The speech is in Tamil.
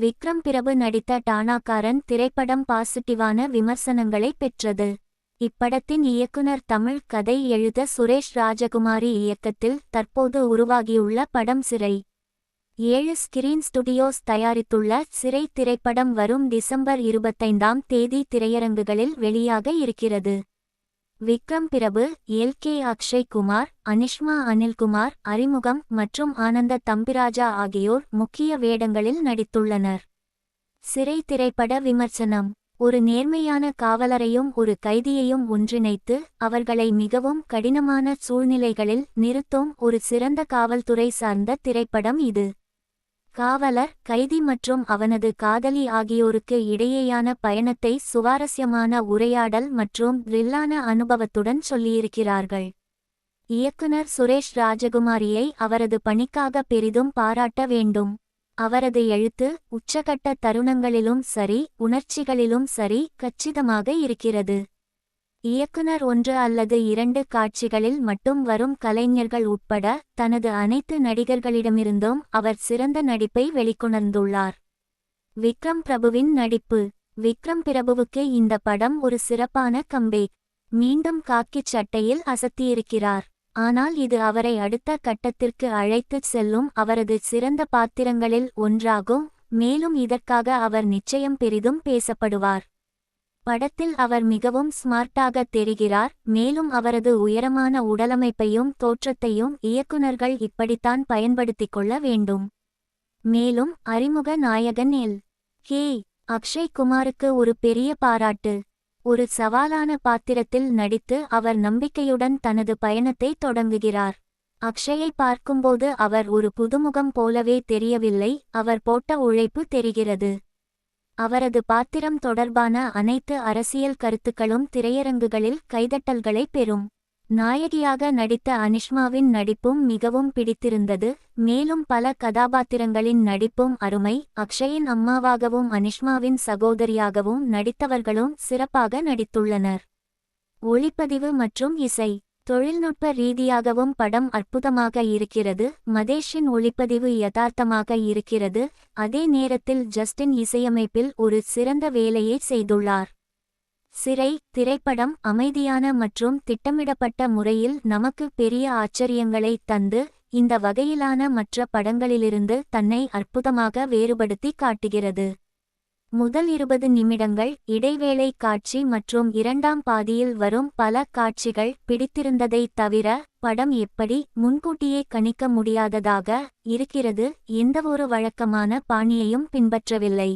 விக்ரம் பிரபு நடித்த டானாக்காரன் திரைப்படம் பாசிட்டிவான விமர்சனங்களை பெற்றது. இப்படத்தின் இயக்குனர் தமிழ் கதை எழுத சுரேஷ் ராஜகுமாரி இயக்கத்தில் தற்போது உருவாகியுள்ள படம் சிறை. ஏழு ஸ்கிரீன் ஸ்டுடியோஸ் தயாரித்துள்ள சிறை திரைப்படம் வரும் டிசம்பர் இருபத்தைந்தாம் தேதி திரையரங்குகளில் வெளியாக இருக்கிறது. விக்ரம் பிரபு எல். கே. அக்ஷய் குமார் அனிஷ்மா அனில்குமார் அறிமுகம் மற்றும் ஆனந்த தம்பிராஜா ஆகியோர் முக்கிய வேடங்களில் நடித்துள்ளனர். சிறை திரைப்பட விமர்சனம். ஒரு நேர்மையான காவலரையும் ஒரு கைதியையும் ஒன்றிணைத்து அவர்களை மிகவும் கடினமான சூழ்நிலைகளில் நிறுத்தும் ஒரு சிறந்த காவல்துறை சார்ந்த திரைப்படம் இது. காவலர் கைதி மற்றும் அவனது காதலி ஆகியோருக்கு இடையேயான பயணத்தை சுவாரஸ்யமான உரையாடல் மற்றும் த்ரில்லான அனுபவத்துடன் சொல்லியிருக்கிறார்கள். இயக்குனர் சுரேஷ் ராஜகுமாரியை அவரது பணிக்காக பெரிதும் பாராட்ட வேண்டும். அவரது எழுத்து உச்சகட்ட தருணங்களிலும் சரி உணர்ச்சிகளிலும் சரி கச்சிதமாக இருக்கிறது. இயக்குனர் ஒன்று அல்லது இரண்டு காட்சிகளில் மட்டும் வரும் கலைஞர்கள் உட்பட தனது அனைத்து நடிகர்களிடமிருந்தும் அவர் சிறந்த நடிப்பை வெளிக்கொணர்ந்துள்ளார். விக்ரம் பிரபுவின் நடிப்பு. விக்ரம் பிரபுவுக்கு இந்த படம் ஒரு சிறப்பான கம்பேக் மீண்டும் காக்கிச் சட்டையில் அசத்தியிருக்கிறார். ஆனால் இது அவரை அடுத்த கட்டத்திற்கு அழைத்துச் செல்லும் அவரது சிறந்த பாத்திரங்களில் ஒன்றாகும். மேலும் இதற்காக அவர் நிச்சயம் பெரிதும் பேசப்படுவார். படத்தில் அவர் மிகவும் ஸ்மார்ட்டாக தெரிகிறார் மேலும் அவரது உயரமான உடலமைப்பையும் தோற்றத்தையும் இயக்குனர்கள் இப்படித்தான் பயன்படுத்திக் கொள்ள வேண்டும். மேலும் அறிமுக நாயகன் எல். கே. அக்ஷய் குமாருக்கு ஒரு பெரிய பாராட்டு. ஒரு சவாலான பாத்திரத்தில் நடித்து அவர் நம்பிக்கையுடன் தனது பயணத்தை தொடங்குகிறார். அக்ஷயை பார்க்கும்போது அவர் ஒரு புதுமுகம் போலவே தெரியவில்லை அவர் போட்ட உழைப்பு தெரிகிறது. அவரது பாத்திரம் தொடர்பான அனைத்து அரசியல் கருத்துக்களும் திரையரங்குகளில் கைதட்டல்களை பெறும். நாயகியாக நடித்த அனிஷ்மாவின் நடிப்பும் மிகவும் பிடித்திருந்தது. மேலும் பல கதாபாத்திரங்களின் நடிப்பும் அருமை. அக்ஷயின் அம்மாவாகவும் அனிஷ்மாவின் சகோதரியாகவும் நடித்தவர்களும் சிறப்பாக நடித்துள்ளனர். ஒளிப்பதிவு மற்றும் இசை. தொழில்நுட்ப ரீதியாகவும் படம் அற்புதமாக இருக்கிறது. மதேஷின் ஒளிப்பதிவு யதார்த்தமாக இருக்கிறது. அதே நேரத்தில் ஜஸ்டின் இசையமைப்பில் ஒரு சிறந்த வேலையை செய்துள்ளார். சிறை திரைப்படம் அமைதியான மற்றும் திட்டமிடப்பட்ட முறையில் நமக்கு பெரிய ஆச்சரியங்களை தந்து இந்த வகையிலான மற்ற படங்களிலிருந்து தன்னை அற்புதமாக வேறுபடுத்தி காட்டுகிறது. முதல் இருபது நிமிடங்கள் இடைவேளை காட்சி மற்றும் இரண்டாம் பாதியில் வரும் பல காட்சிகள் பிடித்திருந்ததைத் தவிர படம் எப்படி முன்கூட்டியே கணிக்க முடியாததாக இருக்கிறது எந்தவொரு வழக்கமான பாணியையும் பின்பற்றவில்லை.